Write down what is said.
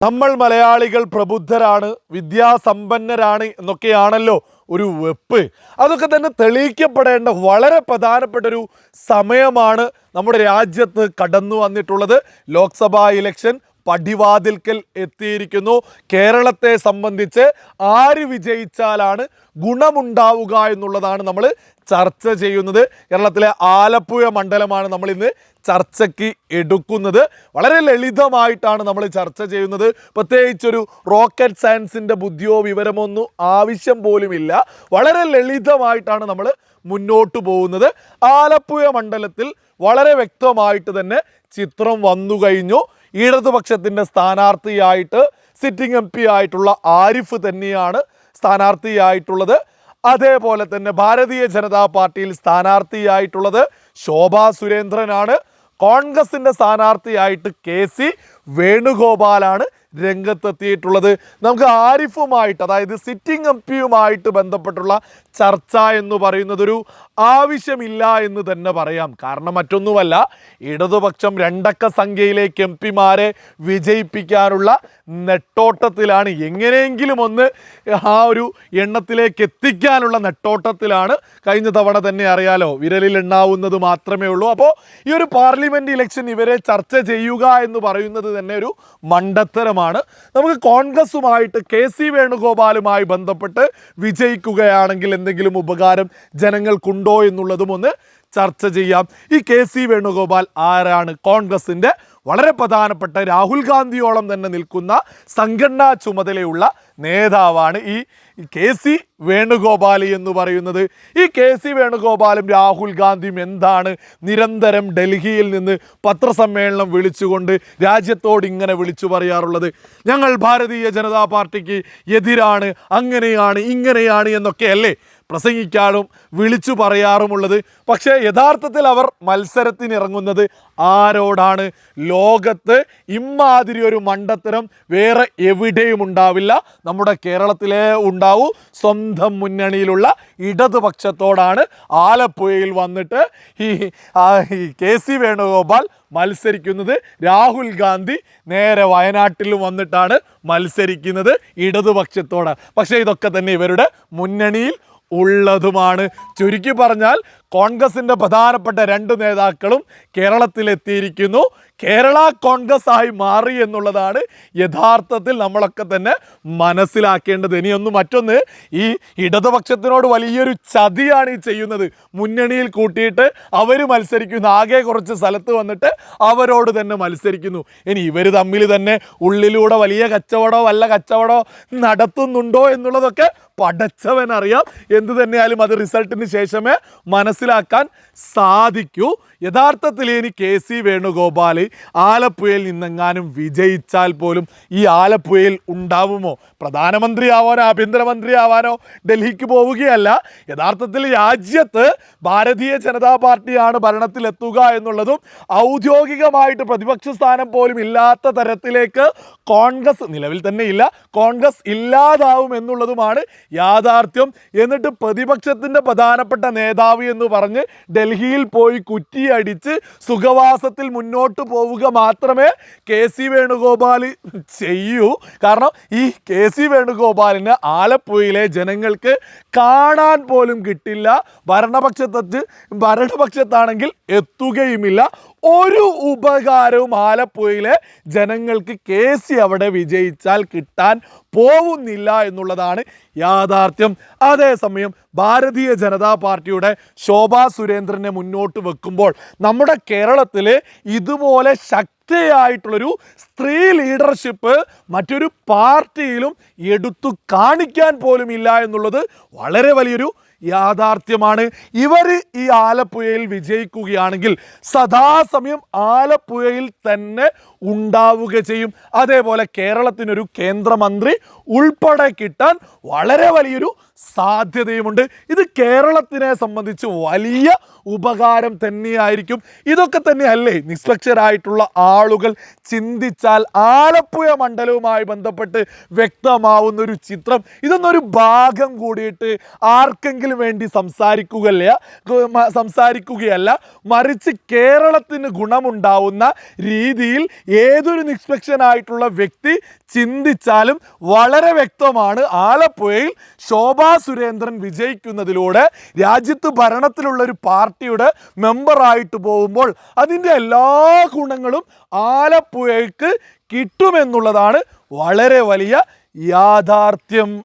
നമ്മൾ മലയാളികൾ പ്രബുദ്ധരാണ് വിദ്യാസമ്പന്നരാണ് എന്നൊക്കെയാണല്ലോ ഒരു വെപ്പ്. അതൊക്കെ തന്നെ തെളിയിക്കപ്പെടേണ്ട വളരെ പ്രധാനപ്പെട്ട ഒരു സമയമാണ് നമ്മുടെ രാജ്യത്ത് കടന്നു വന്നിട്ടുള്ളത്. ലോക്സഭാ ഇലക്ഷൻ പടിവാതിൽക്കൽ എത്തിയിരിക്കുന്നു. കേരളത്തെ സംബന്ധിച്ച് ആര് വിജയിച്ചാലാണ് ഗുണമുണ്ടാവുക എന്നുള്ളതാണ് നമ്മൾ ചർച്ച ചെയ്യുന്നത്. കേരളത്തിലെ ആലപ്പുഴ മണ്ഡലമാണ് നമ്മൾ ഇന്ന് ചർച്ചയ്ക്ക് എടുക്കുന്നത്. വളരെ ലളിതമായിട്ടാണ് നമ്മൾ ചർച്ച ചെയ്യുന്നത്. പ്രത്യേകിച്ചൊരു റോക്കറ്റ് സയൻസിന്റെ ബുദ്ധിയോ വിവരമോ ഒന്നും ആവശ്യം പോലുമില്ല. വളരെ ലളിതമായിട്ടാണ് നമ്മൾ മുന്നോട്ട് പോകുന്നത്. ആലപ്പുഴ മണ്ഡലത്തിൽ വളരെ വ്യക്തമായിട്ട് തന്നെ ചിത്രം വന്നു കഴിഞ്ഞു. ഇടതുപക്ഷത്തിന്റെ സ്ഥാനാർത്ഥിയായിട്ട് സിറ്റിംഗ് എം പി ആയിട്ടുള്ള ആരിഫ് തന്നെയാണ് സ്ഥാനാർത്ഥിയായിട്ടുള്ളത്. അതേപോലെ തന്നെ ഭാരതീയ ജനതാ പാർട്ടിയിൽ സ്ഥാനാർത്ഥിയായിട്ടുള്ളത് ശോഭാ സുരേന്ദ്രനാണ്. കോൺഗ്രസിന്റെ സ്ഥാനാർത്ഥിയായിട്ട് കെ സി വേണുഗോപാലാണ് രംഗത്തെത്തിയിട്ടുള്ളത്. നമുക്ക് ആരിഫുമായിട്ട് അതായത് സിറ്റിംഗ് എം പിയുമായിട്ട് ബന്ധപ്പെട്ടുള്ള ചർച്ച എന്ന് പറയുന്നതൊരു ആവശ്യമില്ല എന്ന് തന്നെ പറയാം. കാരണം മറ്റൊന്നുമല്ല ഇടതുപക്ഷം രണ്ടക്ക സംഖ്യയിലേക്ക് എം പിമാരെ വിജയിപ്പിക്കാനുള്ള നെട്ടോട്ടത്തിലാണ്. എങ്ങനെയെങ്കിലും ഒന്ന് ആ ഒരു എണ്ണത്തിലേക്ക് എത്തിക്കാനുള്ള നെട്ടോട്ടത്തിലാണ് കഴിഞ്ഞ തവണ തന്നെ അറിയാലോ വിരലിൽ എണ്ണാവുന്നത് മാത്രമേ ഉള്ളൂ. അപ്പോൾ ഈ ഒരു പാർലമെന്റ് ഇലക്ഷൻ ഇവരെ ചർച്ച ചെയ്യുക എന്ന് പറയുന്നത് തന്നെ ഒരു മണ്ടത്തരമാണ്. നമുക്ക് കോൺഗ്രസുമായിട്ട് കെ സി വേണുഗോപാലുമായി ബന്ധപ്പെട്ട് വിജയിക്കുകയാണെങ്കിൽ എന്തെങ്കിലും ഉപകാരം ജനങ്ങൾക്കുണ്ടോ എന്നുള്ളതും ഒന്ന് ചർച്ച ചെയ്യാം. ഈ കെ സി വേണുഗോപാൽ ആരാണ്? കോൺഗ്രസിന്റെ വളരെ പ്രധാനപ്പെട്ട രാഹുൽ ഗാന്ധിയോളം തന്നെ നിൽക്കുന്ന സംഘടനാ ചുമതലയുള്ള നേതാവാണ് ഈ കെ സി വേണുഗോപാൽ എന്ന് പറയുന്നത്. ഈ കെ സി വേണുഗോപാലും രാഹുൽ ഗാന്ധിയും എന്താണ്? നിരന്തരം ഡൽഹിയിൽ നിന്ന് പത്രസമ്മേളനം വിളിച്ചുകൊണ്ട് രാജ്യത്തോട് ഇങ്ങനെ വിളിച്ചു പറയാറുള്ളത്. ഞങ്ങൾ ഭാരതീയ ജനതാ പാർട്ടിക്ക് എതിരാണ് അങ്ങനെയാണ് ഇങ്ങനെയാണ് എന്നൊക്കെയല്ലേ പ്രസംഗിക്കാനും വിളിച്ചു പറയാറുമുള്ളത്. പക്ഷേ യഥാർത്ഥത്തിൽ അവർ മത്സരത്തിനിറങ്ങുന്നത് ആരോടാണ്? ലോകത്ത് ഇമാതിരി ഒരു മണ്ടത്തരം വേറെ എവിടെയും ഉണ്ടാവില്ല. നമ്മുടെ കേരളത്തിലേ ഉണ്ടാവൂ. സ്വന്തം മുന്നണിയിലുള്ള ഇടതുപക്ഷത്തോടാണ് ആലപ്പുഴയിൽ വന്നിട്ട് ഈ കെ സി വേണുഗോപാൽ മത്സരിക്കുന്നത്. രാഹുൽ ഗാന്ധി നേരെ വയനാട്ടിൽ വന്നിട്ടാണ് മത്സരിക്കുന്നത് ഇടതുപക്ഷത്തോടാണ് പക്ഷേ ഇതൊക്കെ തന്നെ ഇവരുടെ മുന്നണിയിൽ ഉള്ളതുമാണ്. ചുരുക്കി പറഞ്ഞാൽ കോൺഗ്രസിന്റെ പ്രധാനപ്പെട്ട രണ്ട് നേതാക്കളും കേരളത്തിലെത്തിയിരിക്കുന്നു. കേരള കോൺഗ്രസ് ആയി മാറി എന്നുള്ളതാണ് യഥാർത്ഥത്തിൽ നമ്മളൊക്കെ തന്നെ മനസ്സിലാക്കേണ്ടത്. ഇനിയൊന്ന് മറ്റൊന്ന് ഈ ഇടതുപക്ഷത്തിനോട് വലിയൊരു ചതിയാണ് ഈ ചെയ്യുന്നത്. മുന്നണിയിൽ കൂട്ടിയിട്ട് അവർ മത്സരിക്കുന്നു. ആകെ കുറച്ച് സ്ഥലത്ത് വന്നിട്ട് അവരോട് തന്നെ മത്സരിക്കുന്നു. ഇനി ഇവർ തമ്മിൽ തന്നെ ഉള്ളിലൂടെ വലിയ കച്ചവടമോ വല്ല കച്ചവടമോ നടത്തുന്നുണ്ടോ എന്നുള്ളതൊക്കെ പടച്ചവൻ അറിയാം എന്ത് തന്നെയാലും അത് റിസൾട്ടിന് ശേഷമേ മനസ്സിലാക്കാൻ സാധിക്കൂ. യഥാർത്ഥത്തിൽ ഇനി കെ സി വേണുഗോപാൽ ആലപ്പുഴയിൽ നിന്നെങ്ങാനും വിജയിച്ചാൽ പോലും ഈ ആലപ്പുഴയിൽ ഉണ്ടാവുമോ? പ്രധാനമന്ത്രി ആവാനോ ആഭ്യന്തരമന്ത്രി ആവാനോ ഡൽഹിക്ക് പോവുകയല്ല. യഥാർത്ഥത്തിൽ രാജ്യത്ത് ഭാരതീയ ജനതാ പാർട്ടിയാണ് ഭരണത്തിലെത്തുക എന്നുള്ളതും ഔദ്യോഗികമായിട്ട് പ്രതിപക്ഷ സ്ഥാനം പോലും ഇല്ലാത്ത തരത്തിലേക്ക് കോൺഗ്രസ് നിലവിൽ തന്നെ ഇല്ല. കോൺഗ്രസ് ഇല്ലാതാവും എന്നുള്ളതുമാണ് യാഥാർത്ഥ്യം. എന്നിട്ട് പ്രതിപക്ഷത്തിന്റെ പ്രധാനപ്പെട്ട നേതാവ് എന്ന് പറഞ്ഞ് ഡൽഹിയിൽ പോയി കുറ്റിയടിച്ച് സുഖവാസത്തിൽ മുന്നോട്ട് പോവുക മാത്രമേ കെ സി വേണുഗോപാൽ ചെയ്യൂ. കാരണം ഈ കെ സി വേണുഗോപാലിന് ആലപ്പുഴയിലെ ജനങ്ങൾക്ക് കാണാൻ പോലും കിട്ടില്ല. ഭരണപക്ഷത്ത് ഭരണപക്ഷത്താണെങ്കിൽ എത്തുകയുമില്ല. ഒരു ഉപകാരവും ആലപ്പുഴയിലെ ജനങ്ങൾക്ക് കെ സി അവിടെ വിജയിച്ചാൽ കിട്ടാൻ പോകുന്നില്ല എന്നുള്ളതാണ് യാഥാർത്ഥ്യം. അതേസമയം ഭാരതീയ ജനതാ പാർട്ടിയുടെ ശോഭാ സുരേന്ദ്രനെ മുന്നോട്ട് വെക്കുമ്പോൾ നമ്മുടെ കേരളത്തിൽ ഇതുപോലെ ശക്തിയായിട്ടുള്ളൊരു സ്ത്രീ ലീഡർഷിപ്പ് മറ്റൊരു പാർട്ടിയിലും എടുത്തു കാണിക്കാൻ പോലും ഇല്ല എന്നുള്ളത് വളരെ വലിയൊരു യാഥാർത്ഥ്യമാണ്. ഇവർ ഈ ആലപ്പുഴയിൽ വിജയിക്കുകയാണെങ്കിൽ സദാസമയം ആലപ്പുഴയിൽ തന്നെ ഉണ്ടാവുക ചെയ്യും. അതേപോലെ കേരളത്തിനൊരു കേന്ദ്രമന്ത്രി ഉൾപ്പെടെ കിട്ടാൻ വളരെ വലിയൊരു സാധ്യതയുമുണ്ട്. ഇത് കേരളത്തിനെ സംബന്ധിച്ച് വലിയ ഉപകാരം തന്നെയായിരിക്കും. ഇതൊക്കെ തന്നെയല്ലേ നിഷ്പക്ഷരായിട്ടുള്ള ആളുകൾ ചിന്തിച്ചാൽ ആലപ്പുഴ മണ്ഡലവുമായി ബന്ധപ്പെട്ട് വ്യക്തമാവുന്ന ഒരു ചിത്രം. ഇതൊന്നൊരു ഭാഗം കൂടിയിട്ട് ആർക്കെങ്കിലും വേണ്ടി സംസാരിക്കുകയല്ല സംസാരിക്കുകയല്ല മറിച്ച് കേരളത്തിന് ഗുണമുണ്ടാവുന്ന രീതിയിൽ ഏതൊരു നിഷ്പക്ഷനായിട്ടുള്ള വ്യക്തി ചിന്തിച്ചാലും വളരെ വ്യക്തമാണ് ആലപ്പുഴയിൽ ശോഭാ സുരേന്ദ്രൻ വിജയിക്കുന്നതിലൂടെ രാജ്യത്ത് ഭരണത്തിലുള്ള ഒരു പാർട്ടിയുടെ മെമ്പറായിട്ട് പോകുമ്പോൾ അതിന്റെ എല്ലാ ഗുണങ്ങളും ആലപ്പുഴയ്ക്ക് കിട്ടുമെന്നുള്ളതാണ് വളരെ വലിയ യാഥാർത്ഥ്യം.